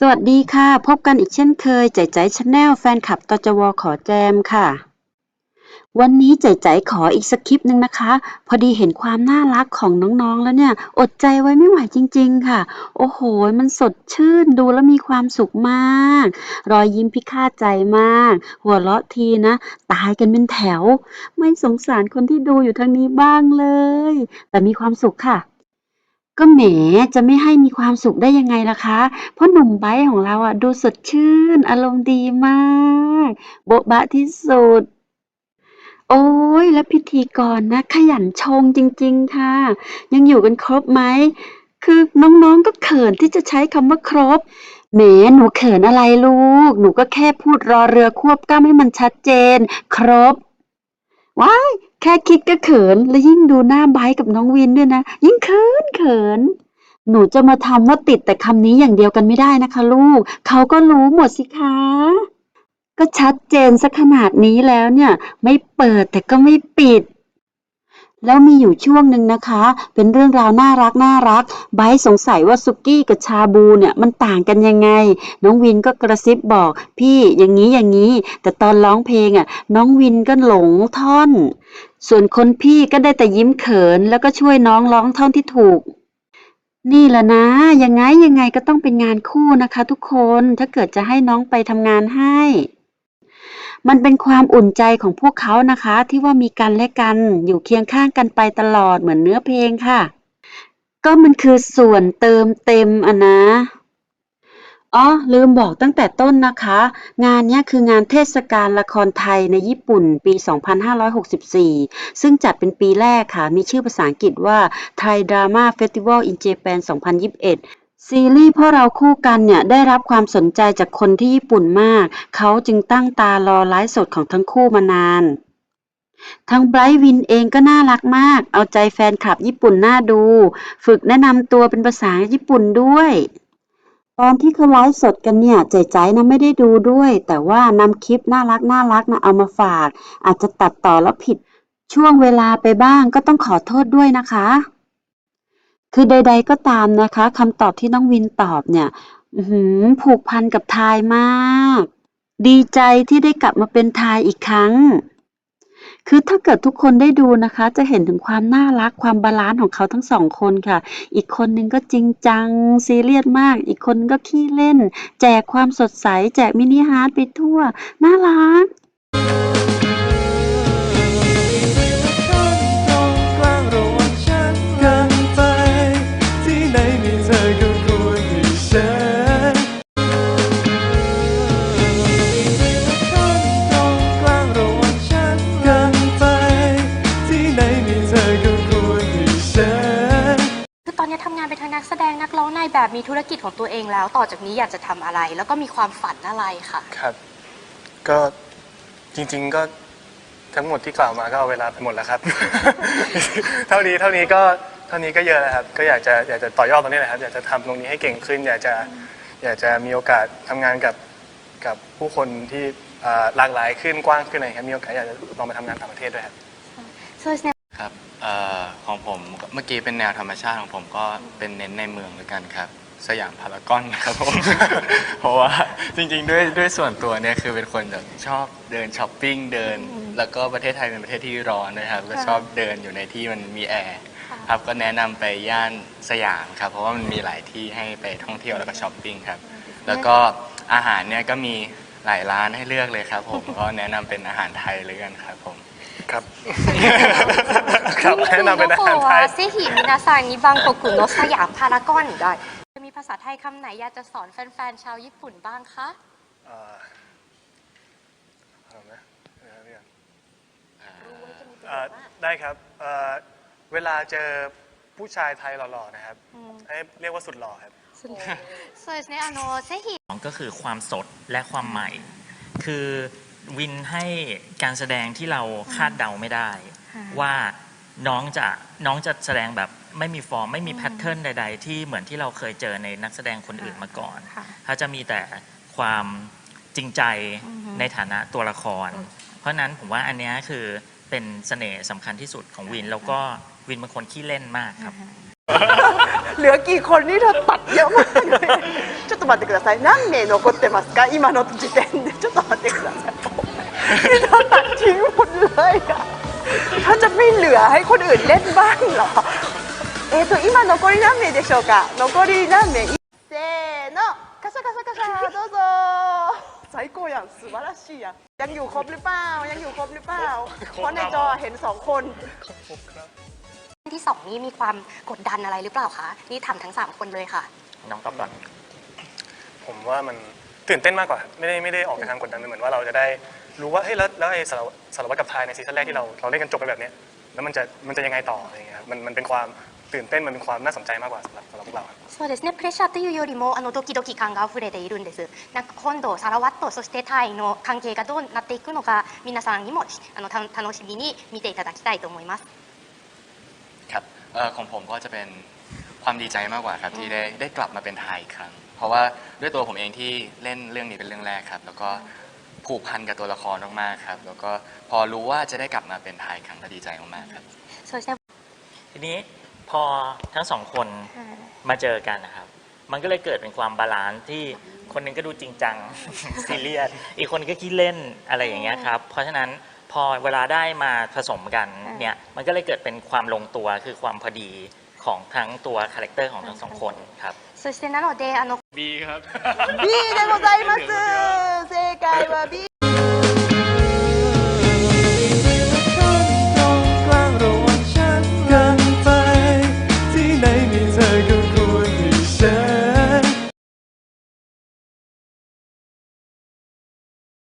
สวัสดีค่ะ พบกันอีกเช่นเคยใจใจชาแนลแฟนคลับตจวขอแจมค่ะ วันนี้ใจใจขออีกสคริปหนึ่งนะคะ พอดีเห็นความน่ารักของน้องๆแล้วเนี่ย อดใจไว้ไม่ไหวจริง ๆ ค่ะ โอ้โห มันสดชื่นดูแล้วมีความสุขมาก รอยยิ้มพิฆาตใจมาก หัวเราะทีนะ ตายกันเป็นแถว ไม่สงสารคนที่ดูอยู่ทางนี้บ้างเลย แต่มีความสุขค่ะ ก็แหมจะไม่ให้มีความสุขได้ยังไงล่ะคะ เพราะหนุ่มไบร์ทของเราอะ ดูสดชื่น อารมณ์ดีมาก โบ๊ะบะที่สุด โอ้ยแล้วพิธีกรนะ ขยันชงจริง ๆ ค่ะ ยังอยู่กันครบไหม คือน้องๆก็เขินที่จะใช้คำว่าครบแหมหนูเขินอะไรลูก หนูก็แค่พูดรอเรือควบกล้ำให้มันชัดเจน ครบ ว้ายแค่คิดก็เขิน แล้วยิ่งดูหน้าไบร์ทกับน้องวินด้วยนะ ยิ่งเขินเขิน หนูจะมาทำว่าติดแต่คำนี้อย่างเดียวกันไม่ได้นะคะ ลูก เขาก็รู้หมดสิคะ ก็ชัดเจนสักขนาดนี้แล้วเนี่ย ไม่เปิดแต่ก็ไม่ปิด แล้วมีอยู่ช่วงหนึ่งนะคะ เป็นเรื่องราวน่ารักน่ารักไบร์ทสงสัยว่าซุกี้กับชาบูเนี่ยมันต่างกันยังไง น้องวินก็กระซิบบอก พี่อย่างนี้อย่างนี้ แต่ตอนร้องเพลงอะ น้องวินก็หลงท่อน ส่วนคนพี่ก็ได้แต่ยิ้มเขิน แล้วก็ช่วยน้องร้องท่อนที่ถูก นี่แหละนะยังไงยังไงก็ต้องเป็นงานคู่นะคะ ทุกคนถ้าเกิดจะให้น้องไปทำงานให้ มันเป็นความอุ่นใจของพวกเขานะคะ ที่ว่ามีกันและกันอยู่เคียงข้างกันไปตลอดเหมือนเนื้อเพลงค่ะ ก็มันคือส่วนเติมเต็มอะนะอ๋อลืมบอกตั้งแต่ต้นนะคะ งานนี้คืองานเทศกาลละครไทยในญี่ปุ่นปี 2564 ซึ่งจัดเป็นปีแรกค่ะ มีชื่อภาษาอังกฤษว่า Thai Drama Festival in Japan 2021 ซีรีส์พ่อเราคู่กันเนี่ย ได้รับความสนใจจากคนที่ญี่ปุ่นมาก เขาจึงตั้งตารอไลฟ์สดของทั้งคู่มานาน ทั้งไบรท์วินเองก็น่ารักมาก เอาใจแฟนคลับญี่ปุ่นน่าดู ฝึกแนะนำตัวเป็นภาษาญี่ปุ่นด้วย ตอนที่เขาไลฟ์สดกันเนี่ยใจใจนะไม่ได้ดูด้วย แต่ว่านำคลิปน่ารักน่ารักนะเอามาฝาก อาจจะตัดต่อแล้วผิดช่วงเวลาไปบ้างก็ต้องขอโทษด้วยนะคะ คือใด ๆ ก็ตามนะคะ คำตอบที่น้องวินตอบเนี่ย อื้อหือ ผูกพันกับทายมาก ดีใจที่ได้กลับมาเป็นทายอีกครั้ง คือถ้าเกิดทุกคนได้ดูนะคะ จะเห็นถึงความน่ารัก ความบาลานซ์ของเขาทั้งสองคนค่ะ อีกคนนึงก็จริงจัง ซีเรียสมาก อีกคนก็ขี้เล่น แจกความสดใส แจกมินิฮาร์ดไปทั่ว น่ารัก นนี้ทำงานเป็นทั้งนักแสดงนักร้องนายแบบมีธุรกิจของตัวเองแล้ว ต่อจากนี้อยากจะทำอะไร แล้วก็มีความฝันอะไรค่ะ ครับ ก็จริง ๆก็ทั้งหมดที่กล่าวมาก็เอาเวลาไปหมดแล้วครับ เท่านี้เท่านี้ก็เท่านี้ก็เยอะแล้วครับ ก็อยากจะอยากจะต่อยอดตรงนี้แหละครับ อยากจะทำตรงนี้ให้เก่งขึ้น อยากจะอยากจะมีโอกาสทำงานกับกับผู้คนที่อ่าหลากหลายขึ้นกว้างขึ้นอะไรครับมีโอกาสอยากจะลองไปทำงานต่างประเทศด้วยครับ ครับเอ่อของผมเมื่อกี้เป็นแนวธรรมชาติของผมก็เป็นเน้นในเมืองด้วยกันครับ สยามพารากอนครับผม เพราะว่าจริงๆด้วยด้วยส่วนตัวเนี่ยคือเป็นคนแบบชอบเดินช้อปปิ้งเดิน แล้วก็ประเทศไทยเป็นประเทศที่ร้อนนะครับ ก็ชอบเดินอยู่ในที่มันมีแอร์ครับก็แนะนำไปย่านสยามครับ เพราะว่ามันมีหลายที่ให้ไปท่องเที่ยวแล้วก็ช้อปปิ้งครับ แล้วก็อาหารเนี่ยก็มีหลายร้านให้เลือกเลยครับ ผมก็แนะนำเป็นอาหารไทยเลยกันครับผม ครับ ครับแนะนำเป็นอาหารไทย เซฮิมินาซังนิบังโกกุโนสยามพารากอนได้จะมีภาษาไทยคำไหนอยากจะสอนแฟนๆ ชาวญี่ปุ่นบ้างคะ เอ่อเอาไหมเอาเรื่องเอ่อได้ครับเอ่อเวลาเจอผู้ชายไทยหล่อๆนะครับ อืม ให้เรียกว่าสุดหล่อครับ そうですねあのぜひ สองก็คือความสดและความใหม่ คือ วินให้การแสดงที่เราคาดเดาไม่ได้ ว่าน้องจะน้องจะแสดงแบบไม่มีฟอร์มไม่มีแพทเทิร์นใด ๆ ที่เหมือนที่เราเคยเจอในนักแสดงคนอื่นมาก่อนค่ะเขาจะมีแต่ความจริงใจอือฮึในฐานะตัวละคร เพราะฉะนั้นผมว่าอันเนี้ยคือเป็นเสน่ห์สำคัญที่สุดของวิน แล้วก็วินเป็นคนขี้เล่นมากครับ เหลือกี่คนนี่เธอตัดเยอะมากเลยจะ と待ってください何名残ってますか今の時点でちょっと待ってくださいพี่โดนตัดทิ้งหมดเลยอะเขาจะไม่เหลือให้คนอื่นเล่นบ้างเหรอえっ、と今残り何名でしょうか残り何名せーのカシャカシャカシャどうぞ最高やん素晴らしいやんยังอยู่ครบหรือเปล่ายังอยู่ครบหรือเปล่าเพราะในจอเห็นสองคน ที่สองนี้มีความกดดันอะไรหรือเปล่าคะ นี่ถามทั้งสามคนเลยค่ะ น้องตอบก่อน ผมว่ามันตื่นเต้นมากกว่าไม่ได้ไม่ได้ออกไปทางกดดันเหมือนว่าเราจะได้รู้ว่าเฮ้ยแล้วแล้วไอ้สารวัตสารวัตรกับทายในซีซั่นแรกที่เราเราเล่นกันจบไปแบบนี้แล้วมันจะมันจะยังไงต่ออะไรเงี้ยมันมันเป็นความตื่นเต้นมันเป็นความน่าสนใจมากกว่าสำหรับสำหรับพวกเราครับそうですねプレッシャーというよりもあのドキドキ感があふれているんですなんか今度サラワットそしてタイの関係がどうなっていくのか皆さんにもあのた楽しみに見ていただきたいと思いますครับเอ่อของผมก็จะเป็นความดีใจมากกว่าครับที่ได้ได้กลับมาเป็นไทยอีกครั้ง เพราะว่าด้วยตัวผมเองที่เล่นเรื่องนี้เป็นเรื่องแรกครับ แล้วก็ผูกพันกับตัวละครมากๆครับ แล้วก็พอรู้ว่าจะได้กลับมาเป็นไทยครั้งก็ดีใจมากๆครับ โซเชียล ทีนี้พอทั้งสองคนมาเจอกันนะครับ มันก็เลยเกิดเป็นความบาลานซ์ที่คนหนึงก็ดูจริงจัง ซีเรียส อีกคนก็คิดเล่นอะไรอย่างเงี้ยครับ เพราะฉะนั้นพอเวลาได้มาผสมกันเนี่ย มันก็เลยเกิดเป็นความลงตัวคือความพอดีของทั้งตัวคาแรคเตอร์ของทั้งสองคนครับ そしてなのであの B で ございます。正解は B